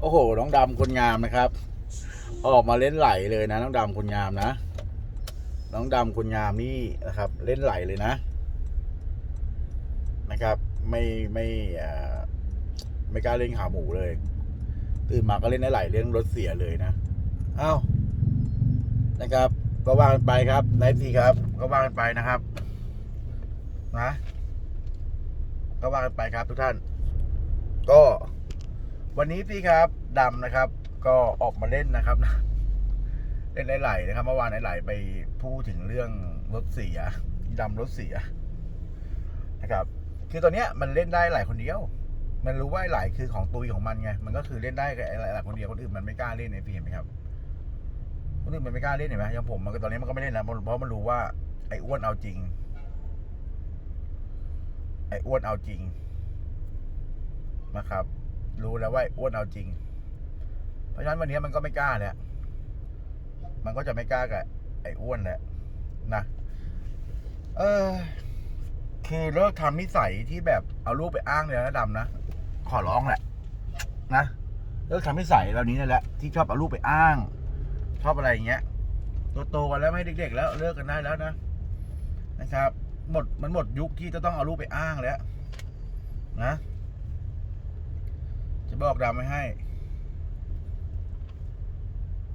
โอ้โห น้องดำคนงามนะครับ ออกมาเล่นไหลเลยนะ น้องดำคนงามนะ น้องดำคนงามนี่นะครับ เล่นไหลเลยนะ นะครับ ไม่ไม่ไม่กล้าเล่นขาหมูเลย ตื่นมาก็เล่นได้ไหลเล่นรถเสียเลยนะเอ้านะครับ ก็ว่ากันไปครับไนทีครับ ก็ว่ากันไปนะครับ นะ ก็ว่ากันไปครับทุกท่าน ก็ วันนี้สิครับดำนะครับ ก็ออกมาเล่นนะครับนะเล่นไหลๆนะครับเมื่อวานไหลๆไปพูดถึงเรื่องรถเสียดำรถเสียนะครับ คือตอนเนี้ยมันเล่นได้หลายคนเดียว มันรู้ว่าไหลคือของตุยของมันไงมันก็คือเล่นได้กับไหลายคนเดียวคนอื่นมันไม่กล้าเล่นในพี่เห็นไหมครับคนอื่นมันไม่กล้าเล่นเห็นไหมอย่างผมมันก็ตอนนี้มันก็ไม่เล่นแล้วเพราะมันรู้ว่าไอ้อ้วนเอาจริง ไอ้อ้วนเอาจริงนะครับ รู้แล้วว่าอ้วนเอาจริง เพราะฉะนั้นวันนี้มันก็ไม่กล้าแล้วมันก็จะไม่กล้ากับไอ้อ้วนแหละนะเออคือเลิกทำนิสัยที่แบบเอารูปไปอ้างเลยนะดำนะขอร้องแหละ นะเลิกทำนิสัยเหล่านี้นั่นแหละที่ชอบเอารูปไปอ้าง ชอบอะไรอย่างเงี้ยโตๆกันแล้วไม่เด็ก ๆ แล้วเลิกกันได้แล้วนะนะครับ หมดมันหมดยุคที่จะต้องเอารูปไปอ้างแล้ว นะ จะบอกดำไม่ให้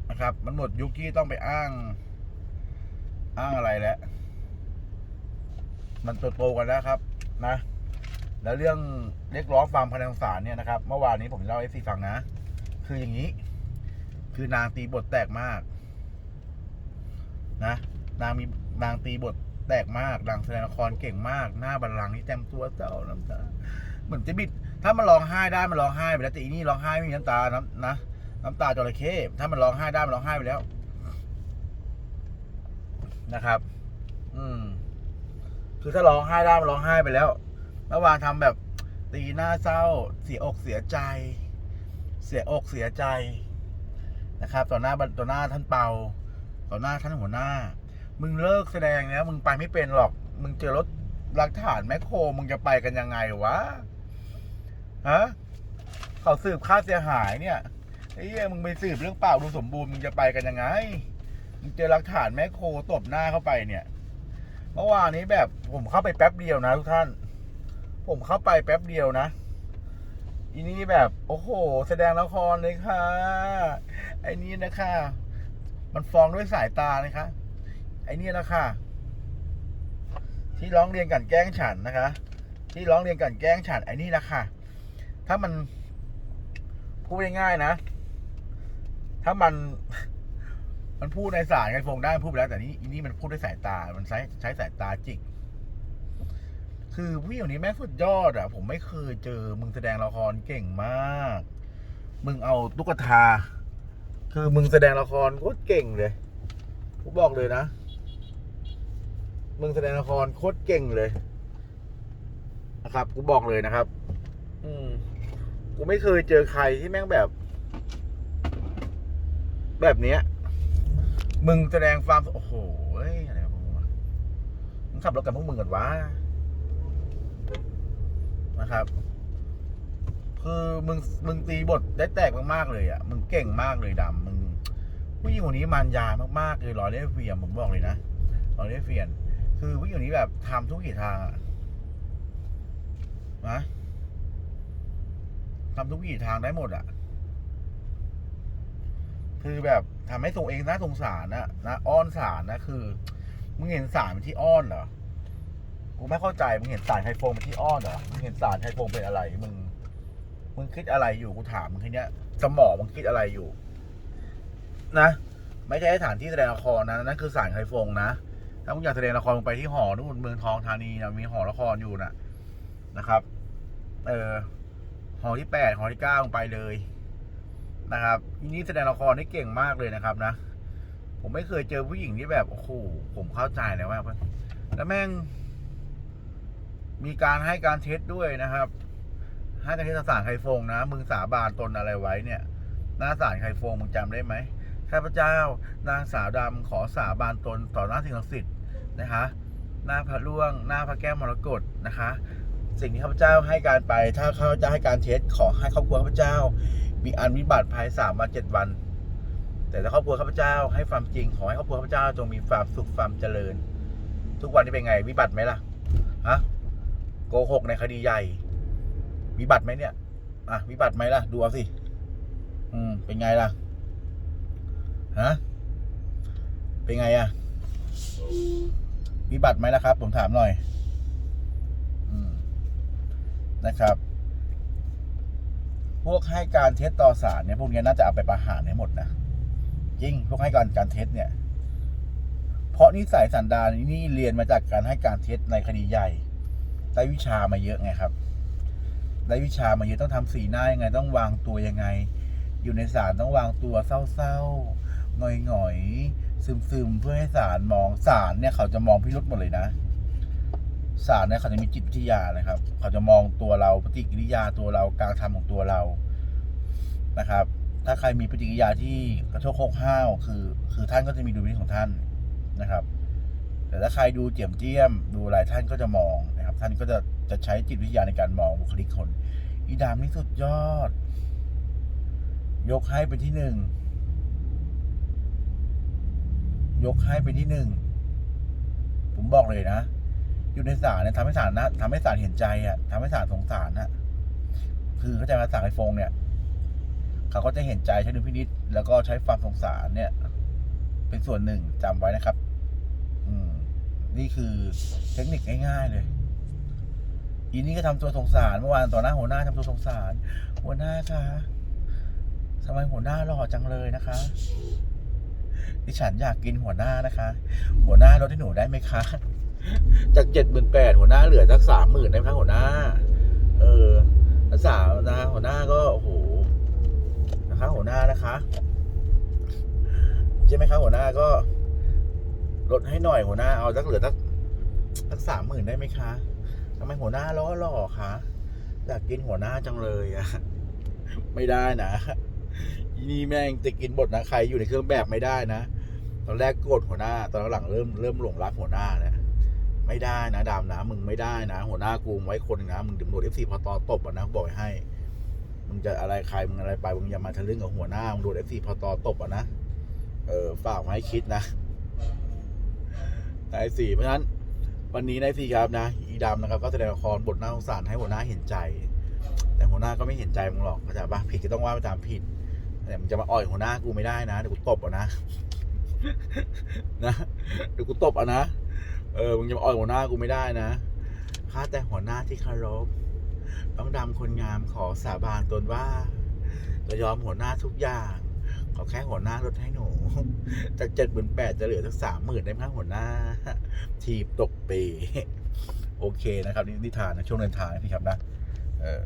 นะครับ มันหมดยุคที่ต้องไปอ้าง อ้างอะไรแล้ว มันโตๆกันแล้วครับ นะ แล้วเรื่องเรียกร้องความพนังศาลเนี่ยนะครับ เมื่อวานนี้ผมเล่าให้ซีฟังนะ คืออย่างนี้ คือนางตีบทแตกมาก นะ นางมีนางตีบทแตกมากนางแสดงละครเก่งมาก หน้าบัลลังก์นี่เต็มตัวเจ้าน้ำตาเหมือนจะบิด ถ้ามันร้องไห้ได้มันร้องไห้ไปแล้วแต่อีนี่ร้องไห้ไม่มีน้ำตาน้ำนะน้ำตาจระเข้ถ้ามันร้องไห้ได้มันร้องไห้ไปแล้ว นะครับ อืม คือถ้าร้องไห้ได้มันร้องไห้ไปแล้วเมื่อวานทำแบบตีหน้าเศร้า เสียอกเสียใจ เสียอกเสียใจนะครับต่อหน้าต่อหน้าท่านเปาต่อหน้าท่านหัวหน้า มึงเลิกแสดงแล้วมึงไปไม่เป็นหรอก มึงเจอรถหลักฐานแมคโครมึงจะไปกันยังไงวะ ฮะเขาสืบค่าเสียหายเนี่ยไอ้เหี้ยมึงไปสืบเรื่องเปล่าดูสมบูรณ์มึงจะไปกันยังไงมึงเจอหลักฐานแมคโครตบหน้าเข้าไปเนี่ยเมื่อวานนี้แบบผมเข้าไปแป๊บเดียวนะทุกท่าน ผมเข้าไปแป๊บเดียวนะอีนี่แบบ โอ้โห แสดงละครเลยค่ะ ไอ้นี่นะคะ มันฟ้องด้วยสายตานะคะ ไอ้นี่นะคะ ที่ร้องเรียนกันแกล้งฉันนะคะ ที่ร้องเรียนกันแกล้งฉัน ไอ้นี่นะคะ ถ้ามันพูดง่ายๆนะ ถ้ามันมันพูดในสายไงฟงได้พูดไปแล้ว แต่นี่อีนี่มันพูดด้วยสายตา มันใช้ใช้สายตาจิก คือผู้หญิงคนนี้แม่สุดยอดอะผมไม่เคยเจอ มึงแสดงละครเก่งมาก มึงเอาตุ๊กตาคือมึงแสดงละครโคตรเก่งเลยกูบอกเลยนะ มึงแสดงละครโคตรเก่งเลย นะครับกูบอกเลยนะครับ อืม กูไม่เคยเจอใครที่แม่งแบบ แบบเนี้ย มึงแสดงความโอ้โหอะไรของมึงวะมึงขับรถกับพวกมึงก่อนวะนะครับ คือมึงมึงตีบทได้แตกมากๆเลยอะ มึงเก่งมากเลยดำมึงผู้หญิงคนนี้มันยามากๆเลยรอยเล่เฟียนผมบอกเลยนะรอยเล่เฟียน คือผู้หญิงคนนี้แบบทำทุกขีทางอะนะ ทำทุกขีทางได้หมดอะคือแบบทำให้ตัวเองน่าสงสารนะนะอ้อนสารนะคือมึงเห็นสารเป็นที่อ้อนเหรอกูไม่เข้าใจมึงเห็นสารไฮโฟมเป็นที่อ้อนเหรอมึงเห็นสารไฮโฟมเป็นอะไรมึงมึงคิดอะไรอยู่กูถามมึงทีเนี้ยสมองมึงคิดอะไรอยู่ นะไม่ใช่สถานที่แสดงละครนะนั่นคือสารไฮโฟงนะถ้ามึงอยากแสดงละครมึงไปที่หอนู่นเมืองทองธานีนะมีหอละครอยู่นะนะครับ เออ หอที่แปดหอที่เก้ามึงไปเลยนะครับนี้แสดงละครได้เก่งมากเลยนะครับนะ ผมไม่เคยเจอผู้หญิงที่แบบโอ้โหผมเข้าใจแล้วว่าแล้วแม่ง มีการให้การเท็จด้วยนะครับให้การเท็จต่อสารไคฟงนะมึงสาบานตนอะไรไว้เนี่ยหน้าสารไคฟงมึงจำได้ไหมข้าพเจ้านางสาวดำขอสาบานตนต่อหน้าสิ่งศักดิ์สิทธิ์นะคะ หน้าพระล่วง หน้าพระแก้วมรกตนะคะ สิ่งที่ข้าพเจ้าให้การไป ถ้าข้าพเจ้าให้การเท็จขอให้ครอบครัวข้าพเจ้า มีอันวิบัติภายสามวันเจ็ดวัน แต่ถ้าครอบครัวข้าพเจ้าให้ความจริงขอให้ครอบครัวข้าพเจ้าจงมีความสุขความเจริญ ทุกวันนี้เป็นไงวิบัติไหมล่ะฮะโกหกในคดีใหญ่ วิบัติไหมเนี่ยอะวิบัติไหมล่ะ ดูเอาสิอืมเป็นไงล่ะฮะเป็นไงอะวิบัติไหมล่ะครับ ผมถามหน่อย นะครับ พวกให้การเท็จต่อศาลเนี่ยพวกนี้น่าจะเอาไปประหารให้หมดนะจริงพวกให้การการเท็จเนี่ย เพราะนิสัยสันดานนี่เรียนมาจากการให้การเท็จในคดีใหญ่ได้วิชามาเยอะไงครับได้วิชามาเยอะต้องทำสีหน้ายังไง ต้องวางตัวยังไง อยู่ในศาลต้องวางตัวเศร้าๆหงอยๆซึมๆเพื่อให้ศาลมองศาลเนี่ยเขาจะมองพิรุษหมดเลยนะ ศาลเนี่ยเขาจะมีจิตวิทยานะครับ เขาจะมองตัวเราปฏิกิริยาตัวเราการทำของตัวเรานะครับ ถ้าใครมีปฏิกิริยาที่กระโชกโคกห้าวคือ คือท่านก็จะมีดุลพินิจของท่านนะครับ แต่ถ้าใครดูเจียมเจียมดูอะไรท่านก็จะมองนะครับ ท่านก็จะจะใช้จิตวิทยาในการมองบุคลิกคน อีดามนี่สุดยอด ยกให้เป็นที่หนึ่งยกให้เป็นที่หนึ่งผมบอกเลยนะ อยู่ในศาลเนี่ยทำให้ศาลนะทำให้ศาลเห็นใจอะทำให้ศาลสงสารอะคือเข้าใจมาศาลไอฟงเนี่ย เขาก็จะเห็นใจใช้ดุลพินิษแล้วก็ใช้ความสงสารเนี่ย เป็นส่วนหนึ่งจำไว้นะครับ อืม นี่คือเทคนิคง่ายๆเลยอีนี่ก็ทำตัวสงสารเมื่อวานต่อหน้าหัวหน้าทำตัวสงสาร หัวหน้าคะทำไมหัวหน้าหล่อจังเลยนะคะ ดิฉันอยากกินหัวหน้านะคะ หัวหน้าลดให้หนูได้ไหมคะ จากเจ็ดหมื่นแปดหัวหน้าเหลือสักสามหมื่นได้ไหมคะหัวหน้า เออสาวนะหัวหน้าก็โอ้โหนะคะ หัวหน้านะคะใช่ไหมคะหัวหน้าก็ลดให้หน่อยหัวหน้าเอาสักเหลือสักสักสามหมื่นได้ไหมคะทำไมหัวหน้าล้อหล่อคะอยากกินหัวหน้าจังเลยอะไม่ได้นะนี่แม่งจะกินบทนะใครอยู่ในเครื่องแบบไม่ได้นะตอนแรกโกรธหัวหน้า ตอนหลังเริ่มเริ่มหลงรักหัวหน้านี่ย ไม่ได้นะดามนะมึงไม่ได้นะ หัวหน้ากูไว้คนหนึ่งนะมึงดึงโดนเอฟซีพอตอตบอะนะบอกให้มึงจะอะไรใครมึงอะไรไปมึงอย่ามาทะลึ่งกับหัวหน้ามึงโดนเอฟซีพอตอตบอะนะเออฝากมาให้คิดนะนายสี่เพราะฉะนั้นวันนี้นายสี่ครับนะ อีดำนะครับ ก็แสดงละครบทน่าสงสารให้หัวหน้าเห็นใจ แต่หัวหน้าก็ไม่เห็นใจมึงหรอกเข้าใจปะผิดก็ต้องว่าไปตามผิดแต่มึงจะมาอ่อยหัวหน้ากูไม่ได้นะเดี๋ยวกูตบอะนะนะเดี๋ยวกูตบอะนะ เออมึงจะมาอ่อยหัวหน้ากูไม่ได้นะข้าแต่หัวหน้าที่เคารพต้องดำคนงามขอสาบานตนว่าจะยอมหัวหน้าทุกอย่าง ขอแค่หัวหน้าลดให้หนู จากเจ็ดหมื่นแปดจะเหลือสักสามหมื่นได้ไหมหัวหน้า ทีบตกเปโอเคนะครับนี่นิทานนะช่วงเดินทางพี่ครับนะเออ